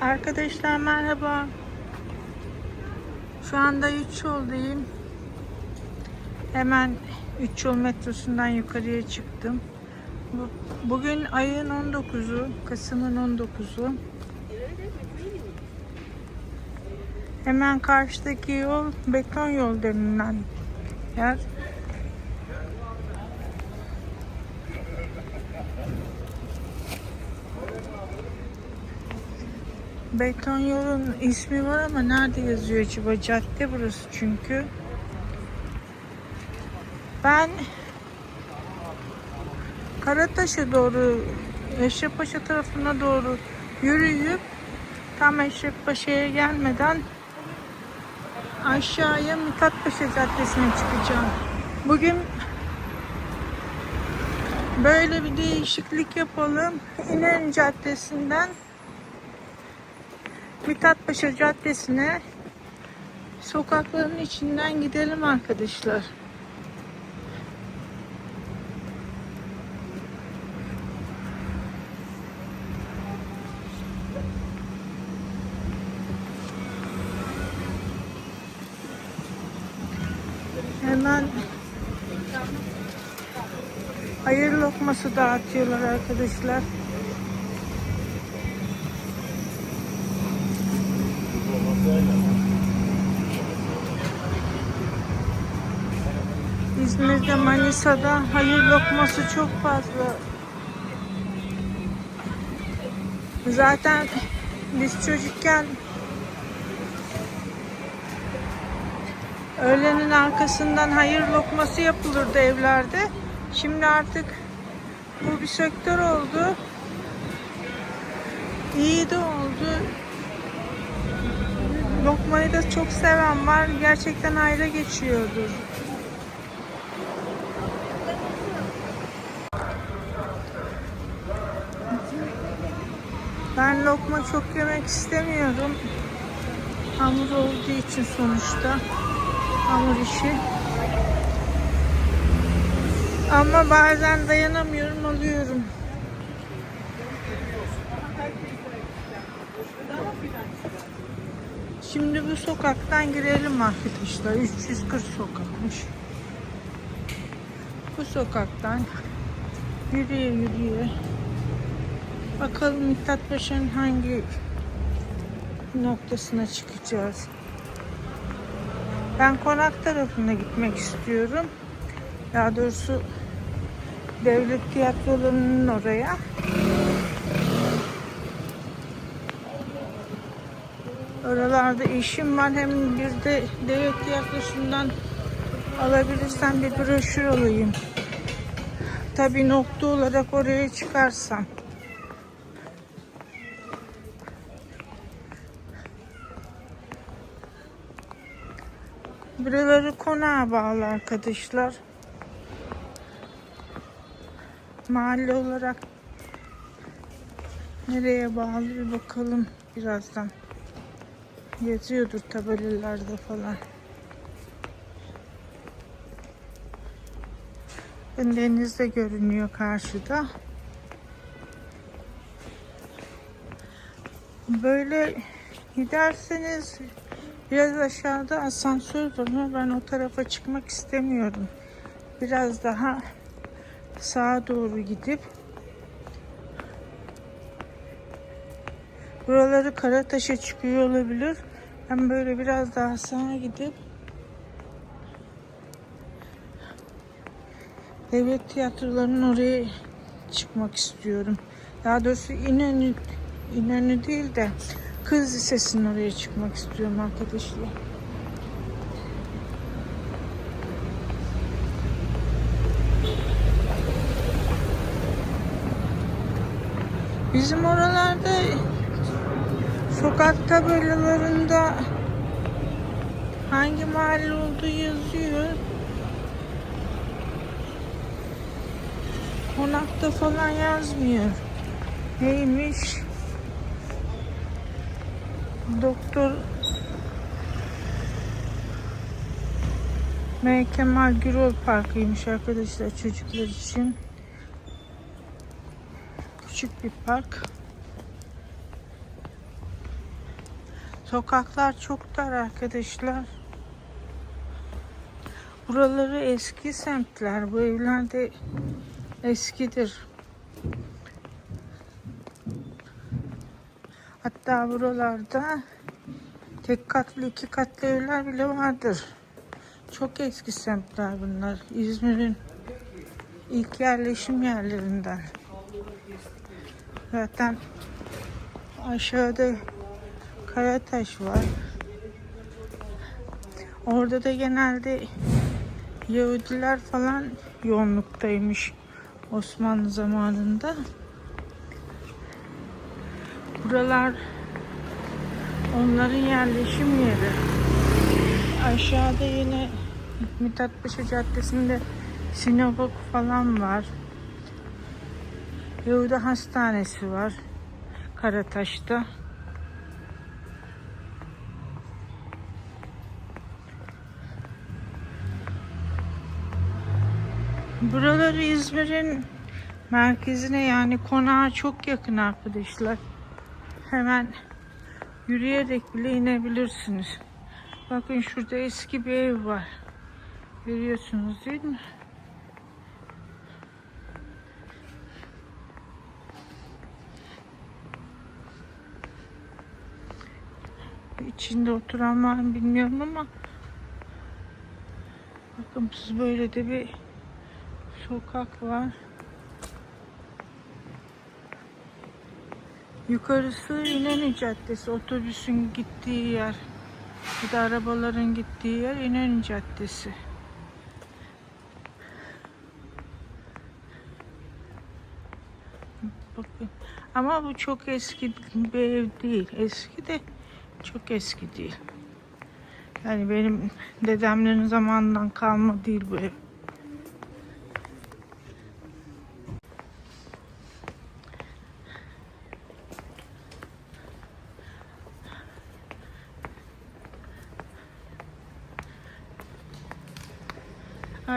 Arkadaşlar merhaba. Şu anda 3 yoldayım. Hemen 3 yol metrosundan yukarıya çıktım. Bu- Bugün ayın 19'u, Kasım'ın 19'u. Hemen karşıdaki yol beton yol denilen yer. Beton yolun ismi var ama nerede yazıyor acaba? Cadde burası çünkü. Ben Karataş'a doğru Eşrefpaşa tarafına doğru yürüyüp tam Eşrefpaşa'ya gelmeden aşağıya Mithatpaşa Caddesi'ne çıkacağım. Bugün böyle bir değişiklik yapalım. İnönü Caddesi'nden Mithatpaşa Caddesi'ne sokakların içinden gidelim arkadaşlar. Hemen hayır lokması dağıtıyorlar arkadaşlar. İzmir'de, Manisa'da hayır lokması çok fazla. Zaten biz çocukken öğlenin arkasından hayır lokması yapılırdı evlerde. Şimdi artık bu bir sektör oldu. İyi de oldu. Lokmayı da çok seven var. Gerçekten ayrı geçiyordur. Ben lokma çok yemek istemiyorum. Hamur olduğu için sonuçta. Hamur işi. Ama bazen dayanamıyorum alıyorum. Şimdi bu sokaktan girelim arkadaşlar. 340 sokakmış. Bu sokaktan yürüye yürüye Bakalım Mithat Paşa'nın hangi noktasına çıkacağız. Ben konak tarafına gitmek istiyorum. Daha doğrusu devlet tiyatrolarının oraya. Oralarda işim var. Hem bir de devlet tiyatrosundan alabilirsem bir broşür alayım. Tabii nokta olarak oraya çıkarsam. Buraları konağa bağlı arkadaşlar. Mahalle olarak nereye bağlı bir bakalım birazdan. Yazıyordur tabelalarda falan. Deniz de görünüyor karşıda. Böyle giderseniz Biraz aşağıda asansör var ama ben o tarafa çıkmak istemiyorum. Biraz daha sağa doğru gidip buraları Karataş'a çıkıyor olabilir. Ben böyle biraz daha sağa gidip devlet tiyatrolarının oraya çıkmak istiyorum. Daha doğrusu İnönü, İnönü değil de Kız Lisesi'nin oraya çıkmak istiyorum arkadaşlar. Bizim oralarda sokak tabelalarında hangi mahalle olduğu yazıyor. Konakta falan yazmıyor. Neymiş? Doktor M. Kemal Gürol Parkı'ymış arkadaşlar çocuklar için. Küçük bir park. Sokaklar çok dar arkadaşlar. Buraları eski semtler. Bu evler de eskidir. Hatta buralarda tek katlı iki katlı evler bile vardır. Çok eski semtler bunlar. İzmir'in ilk yerleşim yerlerinden. Zaten aşağıda Karataş var. Orada da genelde Yahudiler falan yoğunluktaymış Osmanlı zamanında. Buralar onların yerleşim yeri. Aşağıda yine Mithatpaşa Caddesi'nde sinagog falan var. Yahudi Hastanesi var. Karataş'ta. Buraları İzmir'in merkezine yani konağa çok yakın arkadaşlar. Hemen yürüyerek bile inebilirsiniz. Bakın şurada eski bir ev var. Görüyorsunuz değil mi? İçinde oturan var mı bilmiyorum ama bakın siz böyle de bir sokak var. Yukarısı İnönü Caddesi. Otobüsün gittiği yer. Bir de arabaların gittiği yer İnönü Caddesi. Bakın. Ama bu çok eski bir ev değil. Eski de çok eski değil. Yani benim dedemlerin zamanından kalma değil bu ev.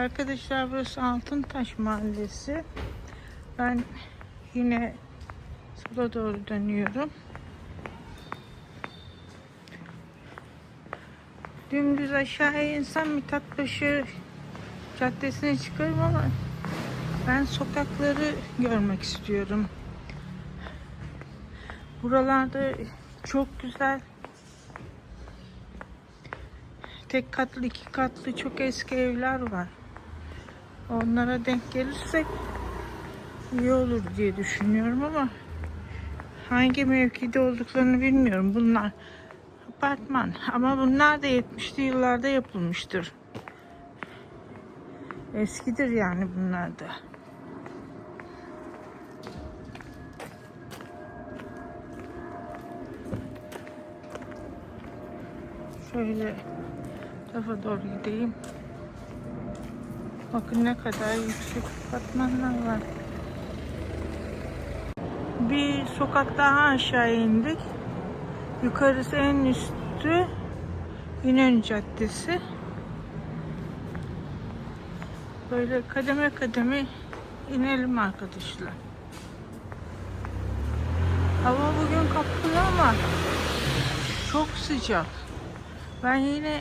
Arkadaşlar burası Altıntaş Mahallesi. Ben yine sola doğru dönüyorum. Dümdüz aşağıya insem Mithatpaşa Caddesi'ne çıkarım ama ben sokakları görmek istiyorum. Buralarda çok güzel tek katlı iki katlı çok eski evler var. Onlara denk gelirsek iyi olur diye düşünüyorum ama hangi mevkide olduklarını bilmiyorum. Bunlar apartman ama bunlar da 70'li yıllarda yapılmıştır. Eskidir yani bunlar da. Şöyle tarafa doğru gideyim. Bakın ne kadar yüksek apartmanlar var. Bir sokak daha aşağı indik. Yukarısı en üstü İnönü Caddesi. Böyle kademe kademe inelim arkadaşlar. Hava bugün kapalı ama çok sıcak. Ben yine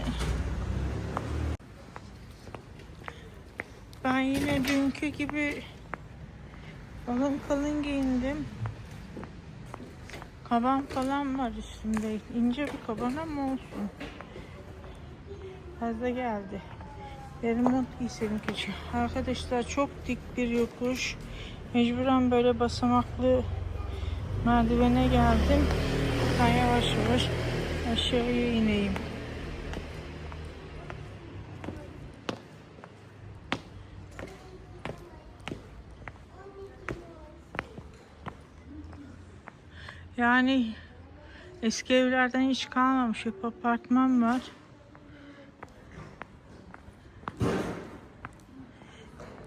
ben yine dünkü gibi kalın kalın giyindim. Kaban falan var üstümde. İnce bir kaban ama olsun. Fazla geldi. Yarın mont giyseydim keşke. Arkadaşlar çok dik bir yokuş. Mecburen böyle basamaklı merdivene geldim. Ben yavaş yavaş aşağıya ineyim. Yani eski evlerden hiç kalmamış. Hep apartman var.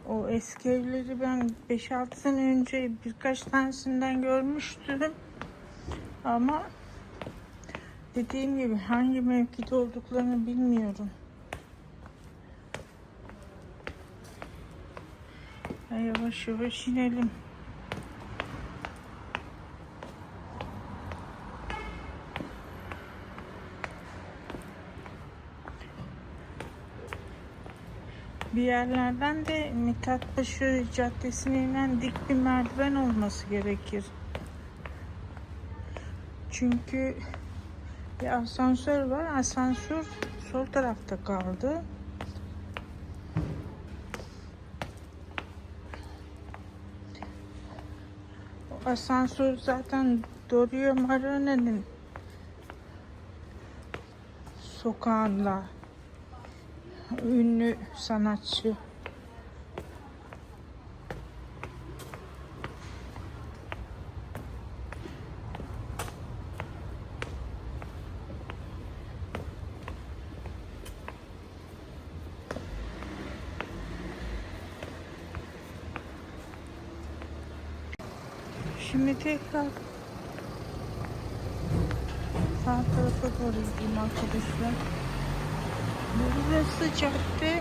O eski evleri ben 5-6 sene önce birkaç tanesinden görmüştüm. Ama dediğim gibi hangi mevkide olduklarını bilmiyorum. Yavaş yavaş inelim. Bir yerlerden de Mithatpaşa Caddesi'ne inen dik bir merdiven olması gerekir. Çünkü bir asansör var. Asansör sol tarafta kaldı. O asansör zaten Dorio Marona'nın sokağında ünlü sanatçı. Şimdi tekrar sağ tarafa doğru gideyim arkadaşlar. Burası cadde.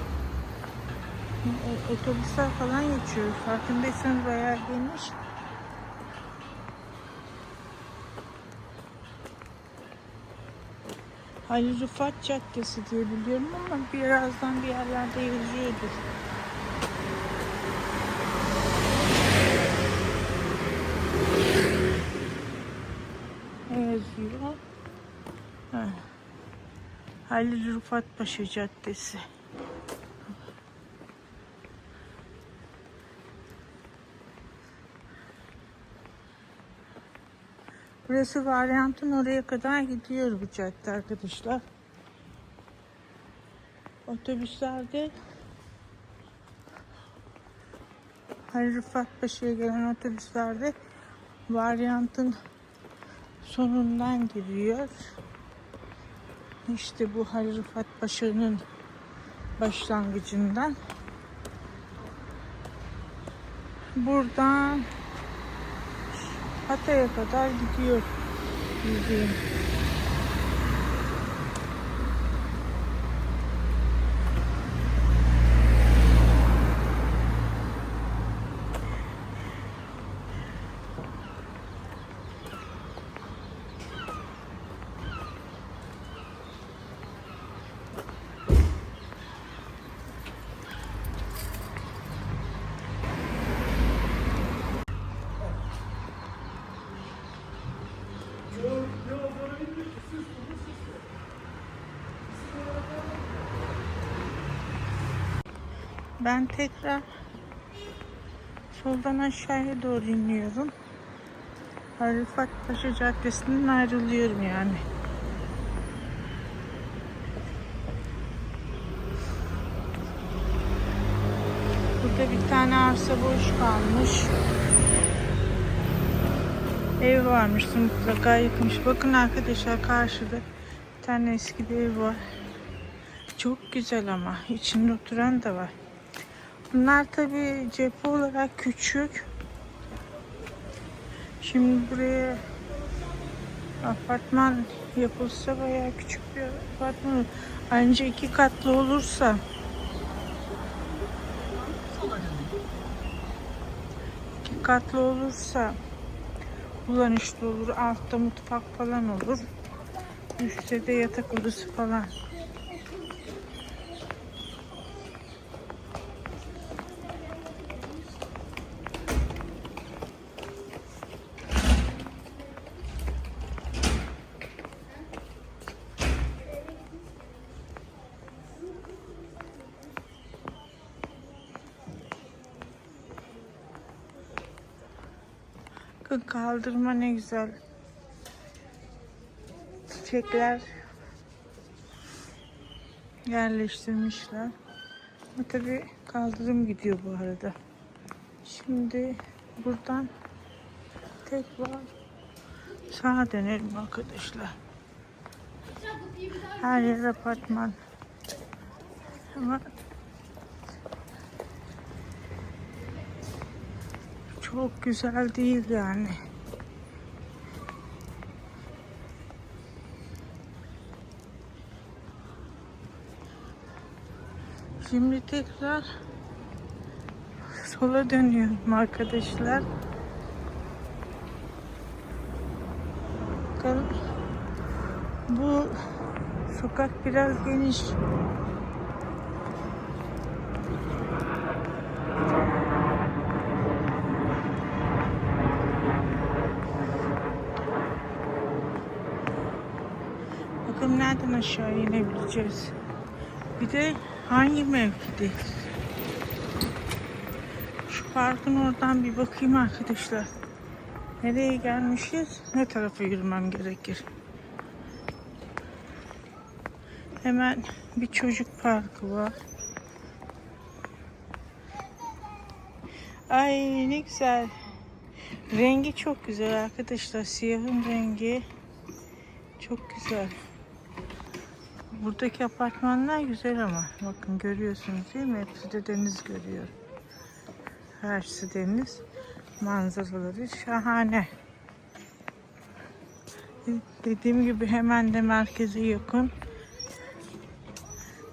O- Otobüsler falan geçiyor. Farkındaysanız bayağı geniş. Halil Rıfat Caddesi diye biliyorum ama birazdan bir yerlerde yazıyordur. Ne yazıyor? Ha. Halil Rıfat Paşa Caddesi. Burası varyantın oraya kadar gidiyor bu cadde arkadaşlar. Otobüslerde Halil Rıfat Paşa'ya gelen otobüslerde varyantın sonundan giriyor. İşte bu Halil Rıfat Paşa'nın başlangıcından. Buradan Hatay'a kadar gidiyor bildiğim. Ben tekrar soldan aşağıya doğru iniyorum. Harifat Paşa Caddesi'nden ayrılıyorum yani. Burada bir tane arsa boş kalmış. Ev varmış mutlaka yıkmış. Bakın arkadaşlar karşıda bir tane eski bir ev var. Çok güzel ama içinde oturan da var. Bunlar tabi cephe olarak küçük. Şimdi buraya apartman yapılsa bayağı küçük bir apartman olur. Ayrıca iki katlı olursa iki katlı olursa kullanışlı olur. Altta mutfak falan olur. Üstte de yatak odası falan. Kaldırma ne güzel. Çiçekler yerleştirmişler. Ama tabii kaldırım gidiyor bu arada. Şimdi buradan tekrar sağa dönelim arkadaşlar. Her yer apartman. Ama çok güzel değil yani. Şimdi tekrar sola dönüyorum arkadaşlar. Bakalım. Bu sokak biraz geniş. Bakalım nereden aşağı inebileceğiz. Bir de hangi mevkideyiz? Şu parkın oradan bir bakayım arkadaşlar. Nereye gelmişiz? Ne tarafa yürümem gerekir? Hemen bir çocuk parkı var. Ay ne güzel. Rengi çok güzel arkadaşlar. Siyahın rengi çok güzel. Buradaki apartmanlar güzel ama. Bakın görüyorsunuz değil mi? Hepsi de deniz görüyor. Hersi deniz. Manzaraları şahane. Dediğim gibi hemen de merkeze yakın.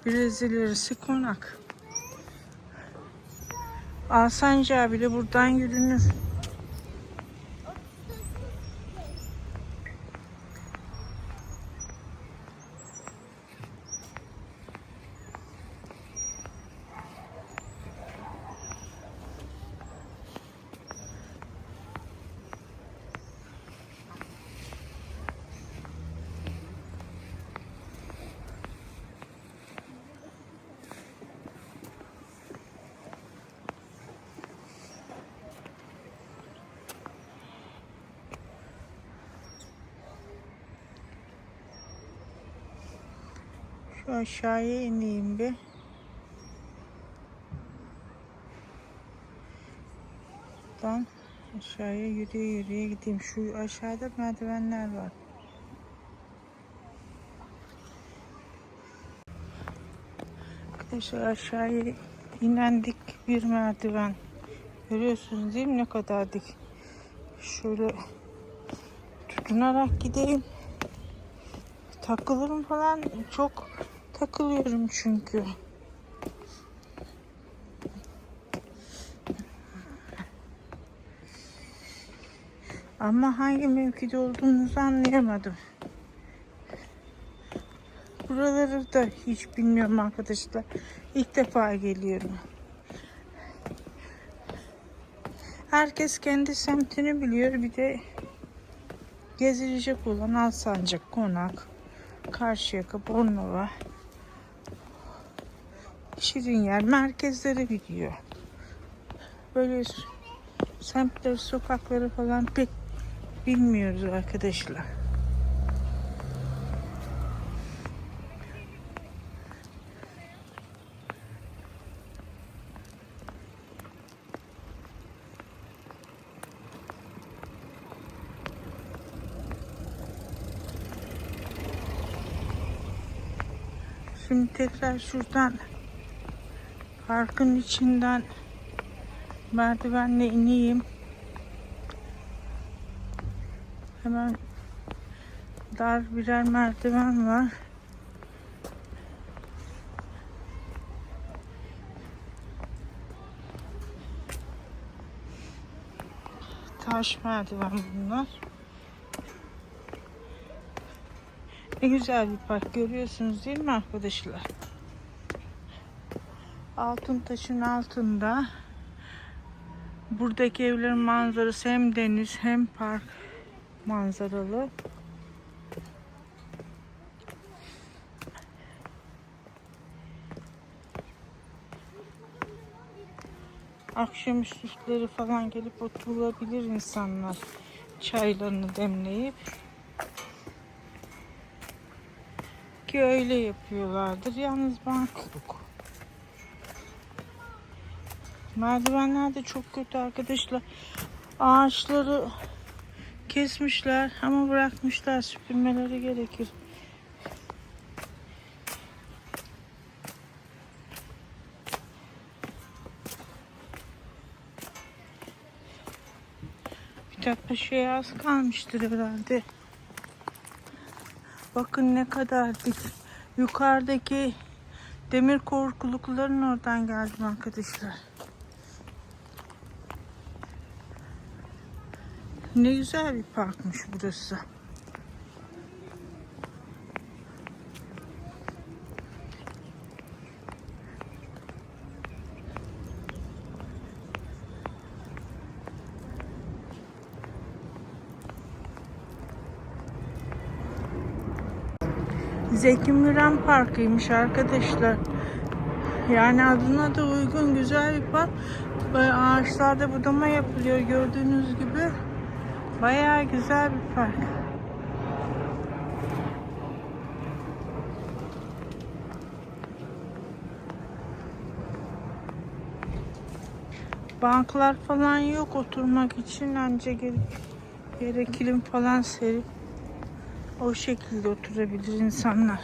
Brezilya'sı konak. Alsancak'a bile buradan yürünür. Şu aşağıya ineyim bir. Buradan aşağıya yürüye yürüye gideyim. Şu aşağıda merdivenler var. Arkadaşlar aşağıya inen dik bir merdiven. Görüyorsunuz değil mi ne kadar dik. Şöyle tutunarak gideyim. Takılırım falan çok takılıyorum çünkü. Ama hangi mevkide olduğunuzu anlayamadım. Buraları da hiç bilmiyorum arkadaşlar. İlk defa geliyorum. Herkes kendi semtini biliyor. Bir de gezilecek olan Alsancak, Konak, Karşıyaka, Bornova, Şirinyer merkezleri biliyor. Böyle semtleri, sokakları falan pek bilmiyoruz arkadaşlar. Şimdi tekrar şuradan parkın içinden merdivenle ineyim. Hemen dar birer merdiven var. Taş merdiven bunlar. Ne güzel bir park görüyorsunuz değil mi arkadaşlar? Altın taşın altında buradaki evlerin manzarası hem deniz hem park manzaralı. Akşamüstleri falan gelip oturulabilir insanlar çaylarını demleyip. Ki öyle yapıyorlardır. Yalnız ben Merdivenler de çok kötü arkadaşlar. Ağaçları kesmişler ama bırakmışlar. Süpürmeleri gerekir. Kitapta şey az kalmıştır herhalde. Bakın ne kadar dik. Yukarıdaki demir korkulukların oradan geldim arkadaşlar. Ne güzel bir parkmış burası. Zeki Müren Parkı'ymış arkadaşlar. Yani adına da uygun güzel bir park. Böyle ağaçlarda budama yapılıyor gördüğünüz gibi. Bayağı güzel bir park. Banklar falan yok oturmak için yere, yere kilim falan serip o şekilde oturabilir insanlar.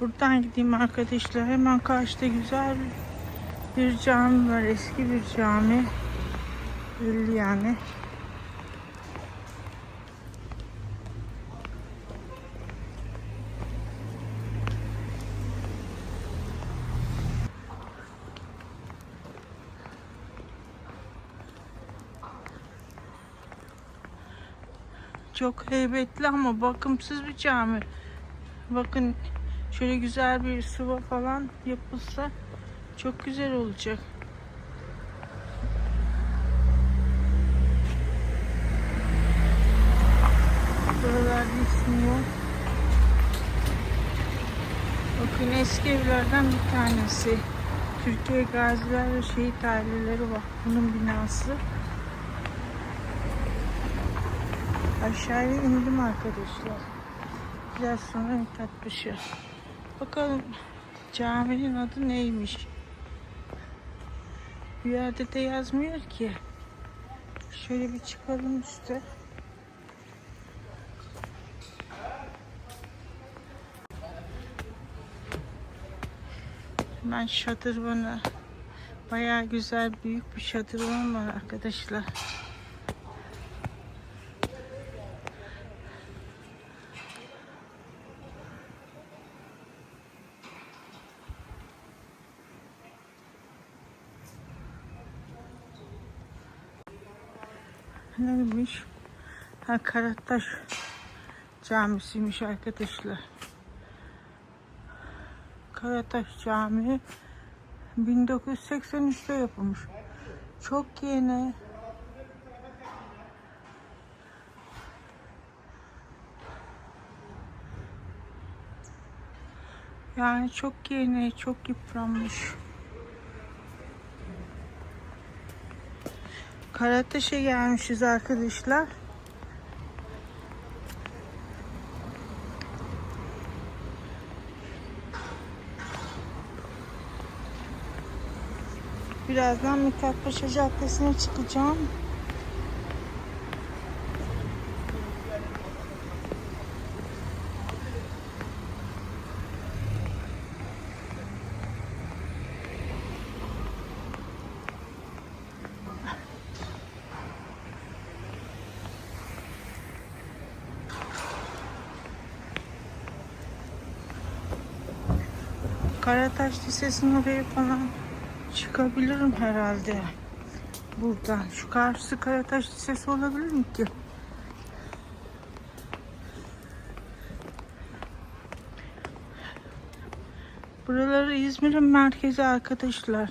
Buradan gideyim arkadaşlar. Hemen karşıda güzel bir, cami var. Eski bir cami. Belli yani. Çok heybetli ama bakımsız bir cami. Bakın şöyle güzel bir sıva falan yapılsa çok güzel olacak. Buralar ismi yok. Bakın eski evlerden bir tanesi. Türkiye Gaziler ve Şehit Aileleri var. Bunun binası. Aşağıya indim arkadaşlar. Biraz sonra Mithatpaşa. Bakalım caminin adı neymiş? Bir yerde de yazmıyor ki. Şöyle bir çıkalım üstte. Ben şadırvanı bayağı güzel büyük bir şadırvan var arkadaşlar. Neymiş? Ha Karataş Camisi'ymiş arkadaşlar. Karataş Camii 1983'te yapılmış. Çok yeni. Yani çok yeni, çok yıpranmış. Karataş'a gelmişiz arkadaşlar. Birazdan Mithatpaşa Caddesi'ne çıkacağım. Karataş Lisesi'nin oraya falan çıkabilirim herhalde. Buradan. Şu karşısı Karataş Lisesi olabilir mi ki? Buraları İzmir'in merkezi arkadaşlar.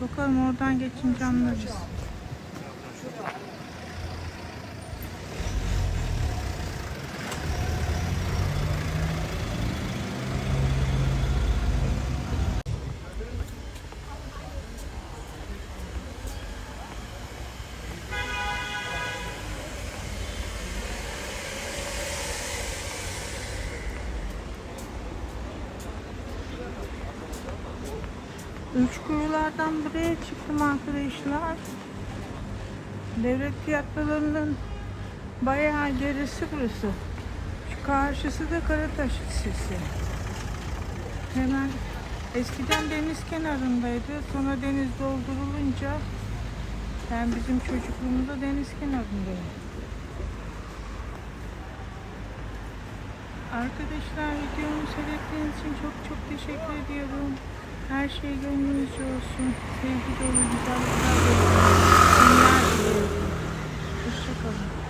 Bakalım oradan geçince anlarız. Çıktım arkadaşlar. Devlet tiyatrolarının bayağı gerisi burası. Şu karşısı da Karataş Lisesi. Hemen eskiden deniz kenarındaydı. Sonra deniz doldurulunca ben bizim çocukluğumuzda deniz kenarındayım. Arkadaşlar videomu seyrettiğiniz için çok çok teşekkür ediyorum. Her şey gönlünüzce olsun. Sevgi dolu güzellikler dolu. Günler diliyorum. Hoşçakalın.